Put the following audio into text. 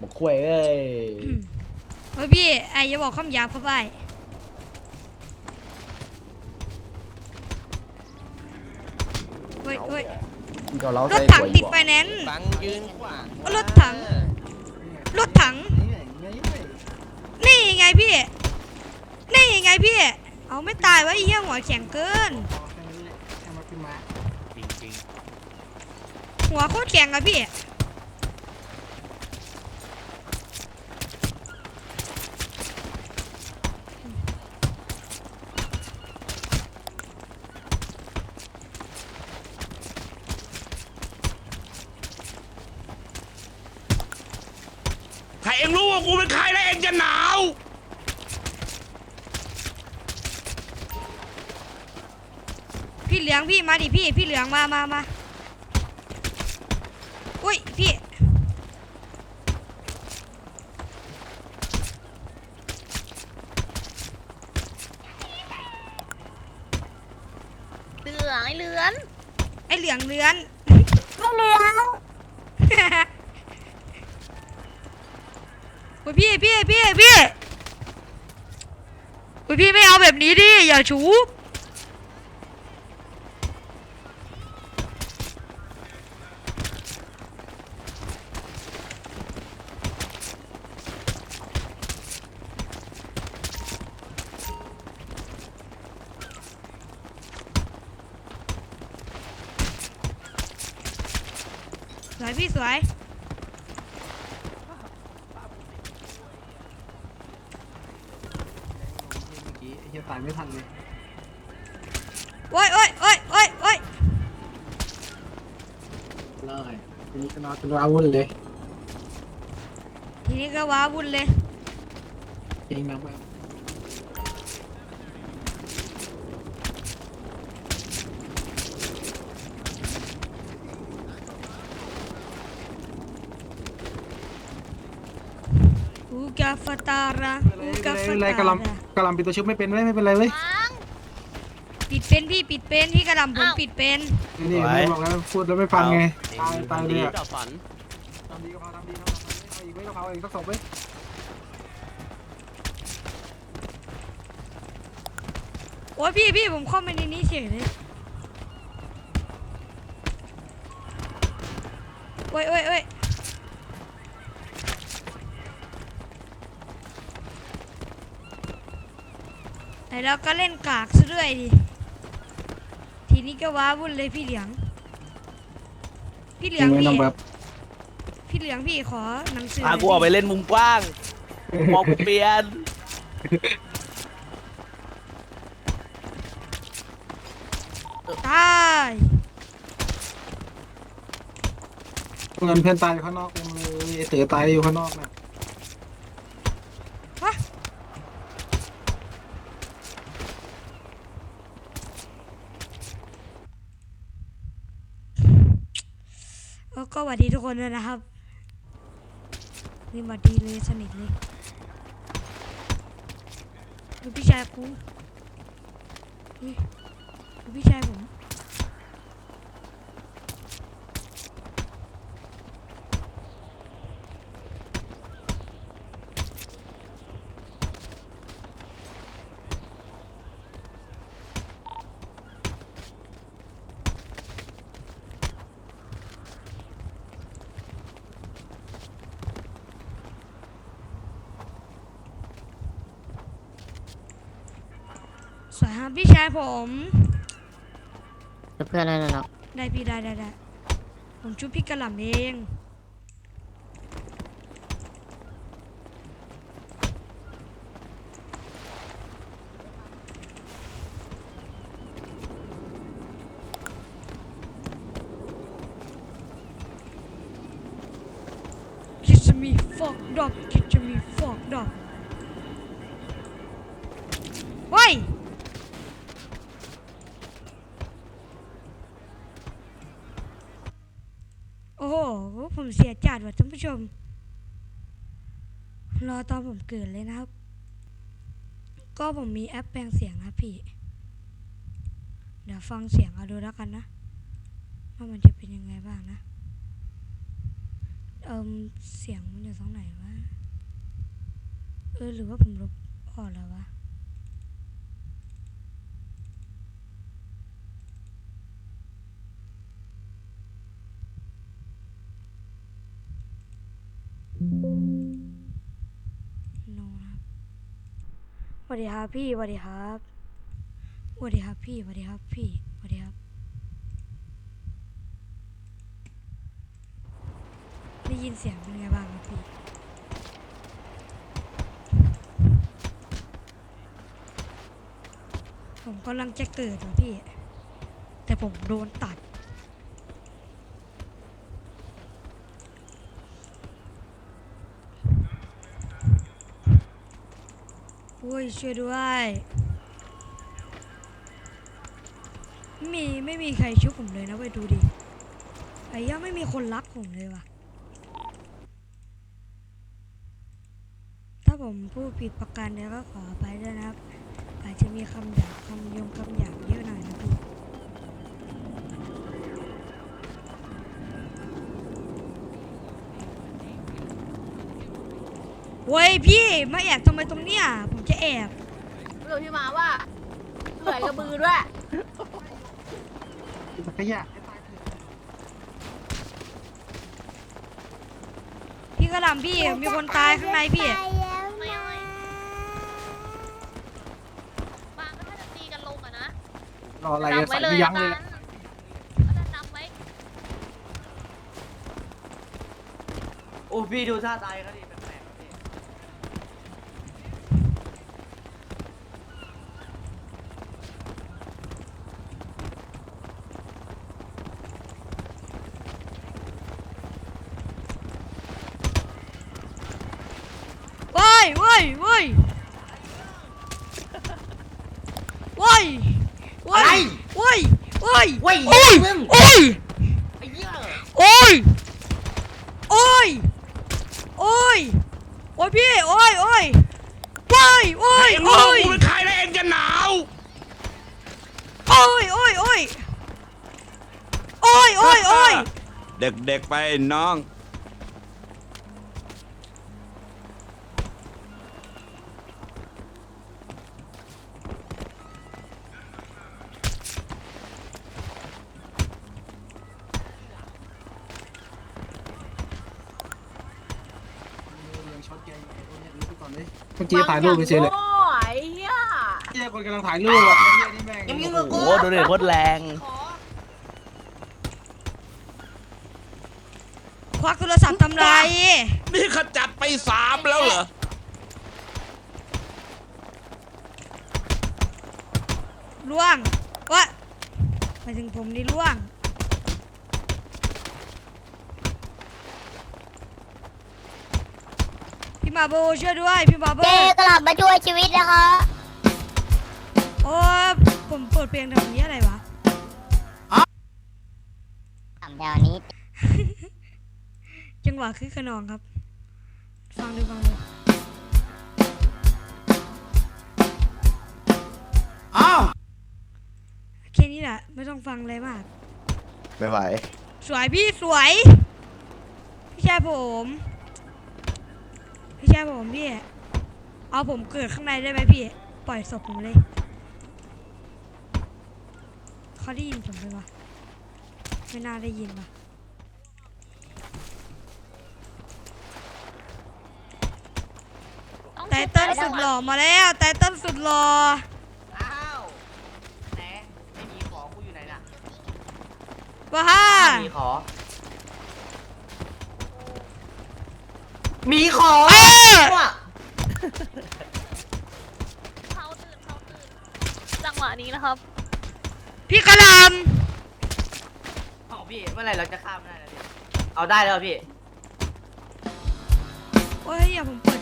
บอกคุยเอ้ยเฮ้ยพี่ไอ้อย่าบอกคำหยาบเข้าไปเฮ้ยเฮ้ยก็เรารใส่ถถังหัวติอีดกไฟแนนซ์ฟังยืนขวางรถถังรถถัง นี่ไงพี่ นี่ไงพี่ เอาไม่ตายวะไอ้เหี้ยหัวแข็งเกินจริงจริงหัวโคตรแข็งอะพี่ เองรู้ว่ากูเป็นใครแล้วเองจะหนาว พี่เหลืองพี่มาดิพี่ พี่เหลืองมามามาอุ้ยพี่เหลืองไอ้เหลือน ไอเหลืองเลือน ไม่เหลืองโอ้ยพี่พี่พี่พี่โอ้ยพี่ไม่เอาแบบนี้ดิอย่าชูบสวยพี่สวย เฮียตายไม่ทันเลยโอ้ยโอ้ยโอ้ยโอ้ยโอ้ยเลยทีนี้ก็นอนเป็นอาวุธเลยทีนี้ก็ว้าวุ่นเลยจริงนะแบบอูกาฟาตาระอูกาฟาอะไรตา กระลระำกระลำปิดตัวชุบไม่เป็นเว้ยไม่เป็นไรเว้ยฟังปิดเป็นพี่ปิดเป็นพี่กระหลำผมอ้าว ปิดเป็นนี่ไม่บอกแล้วพูดแล้วไม่ฟังไงตายตายเลยอะดับฝันทำดีก็พอทำดีทำดีเอาอีกไว้ต้องเอาอีกต้องศพไว้โอ้ยพี่พี่ผมเข้าไปในนี้เฉยเลยโอ้ยโอ้ยโอ้ย ไอเราก็เล่นกากซะด้วยดิ ทีนี้ก็ว้าวุ่นเลยพี่เหลือง พี่เหลืยัองงไม่พี่ต้องแบบพี่เหลืองพี่ขอหนังสือพากูออกไปเล่นมุมกว้างมองกูเปลี่ยน ตายเงินเพื่อนตายอยู่ข้างนอกเต็มเลยไอ้เต๋อตายอยู่ข้างนอกน่ะฮะ ก็สวัสดีทุกคนด้วยนะครับ นี่สวัสดีเลยสนิทเลยดูพี่ชายกูดูพี่ชายผม พี่ชายผมเพื่อนอะไรนะได้พี่ได้ได้ได้ผมชุบพี่กระหล่ำเองคิดจะมีฟอกดอกคิดจะมีฟอกดอกเฮ้ย เสียจัดว่ะท่านผู้ชม รอตอนผมเกิดเลยนะครับ ก็ผมมีแอปแปลงเสียงนะพี่ เดี๋ยวฟังเสียงเอาดูแล้วกันนะว่ามันจะเป็นยังไงบ้างนะ เอิมเสียงมันอยู่ตรงไหนวะ เออหรือว่าผมลบออกแล้ววะ วัสดีครับพี่สวัสดีครับสวัสดีครับพี่สวัสดีครับพี่สวัสดีครับ ได้ยินเสียงเป็นไงบ้างครับพี่ผมกำลังจะเกิดว่ะพี่ แต่ผมโดนตัด อุ้ยช่วยด้วยไม่มีไม่มีใครชุบผมเลยนะไปดูดิไอ้ย่าไม่มีคนรักผมเลยว่ะ ถ้าผมพูดผิดประการใดก็ขออภัยด้วยนะครับ อาจจะมีคำหยาบคำยงคำหยาบเยอะหน่อยนะพี่ เว้ยพี่มาแอบทำไมตรงเนี้ยผมจะแอบเรื่องที่มาว่าเหนื่อยกับมือด้วยสักขยะให้ตายเถอะพี่กระหลำพี่มีคนตายข้างในพี่ ไม่ไม่บางก็ถ้าจะตีกันลงอะนะรออะไรอะใส่ไม่ยั้งเลยแหละก็จะนำไว้โอ้พี่ดูท่าตายเขาดิแปลกๆพี่ เว้ ยเว้ยเว้ยเว้ยเว้ยเว้ยเว้ยเว้ยโอ้ยมึงโอ้ยไอ้เหี้ยโอ้ยโอ้ยโอ้ยโอ้ยพี่โอ้ยโอ้ยโอ้ยโอ้ยไอ้มึงโอ้ยกูเป็นใครแล้วเองจะหนาวโอ้ยโอ้ยโอ้ยโอ้ยโอ้ยโอ้ยเด็กๆไปน้อง เนี้ยรู้ไปก่อนเลยเมื่อกี้ถ่ายรูปไปเฉยเลยโอ้เฮียเหี้ยคนกำลังถ่ายรูปอะไอ้เหี้ยนี่แม่งยังยิ่งกว่ากูโอ้ดูดิโคตรแรงควักโทรศัพท์ทำไรนี่ขจัดไปสามแล้วเหรอล่วงวะไปถึงผมนี่ล่วง พี่มาโบช่วยด้วยพี่มาโบเจ๊กลับมาช่วยชีวิตนะคะโอ้ผมเปิดเพลงทำนี้อะไรวะทำแถวนี้จังหวะคือขนองครับ ฟังดูฟังดูอ้าวแค่นี้แหละไม่ต้องฟังอะไรมาก ไม่ไหว สวยพี่สวย พี่ชายผม พี่ชายผมพี่ เอาผมเกิดข้างในได้ไหมพี่ ปล่อยศพผมเลยเขาได้ยินผมไหมวะไม่น่าได้ยินปะไตเติ้ลสุดหล่อมาแล้วไตเติ้ลสุดหล่ออ้าวแหนไม่มีของกูอยู่ไหนน่ะว้าฮ่ามีขอ มีของเออว่ะเขาตื่นเขาตื่นจังหวะนี้นะครับ พี่กระหลเอาพี่เมื่อไหร่เราจะข้ามได้แล้วพี่เอาได้แล้วพี่ำโอ้ยอย่าผมเปิด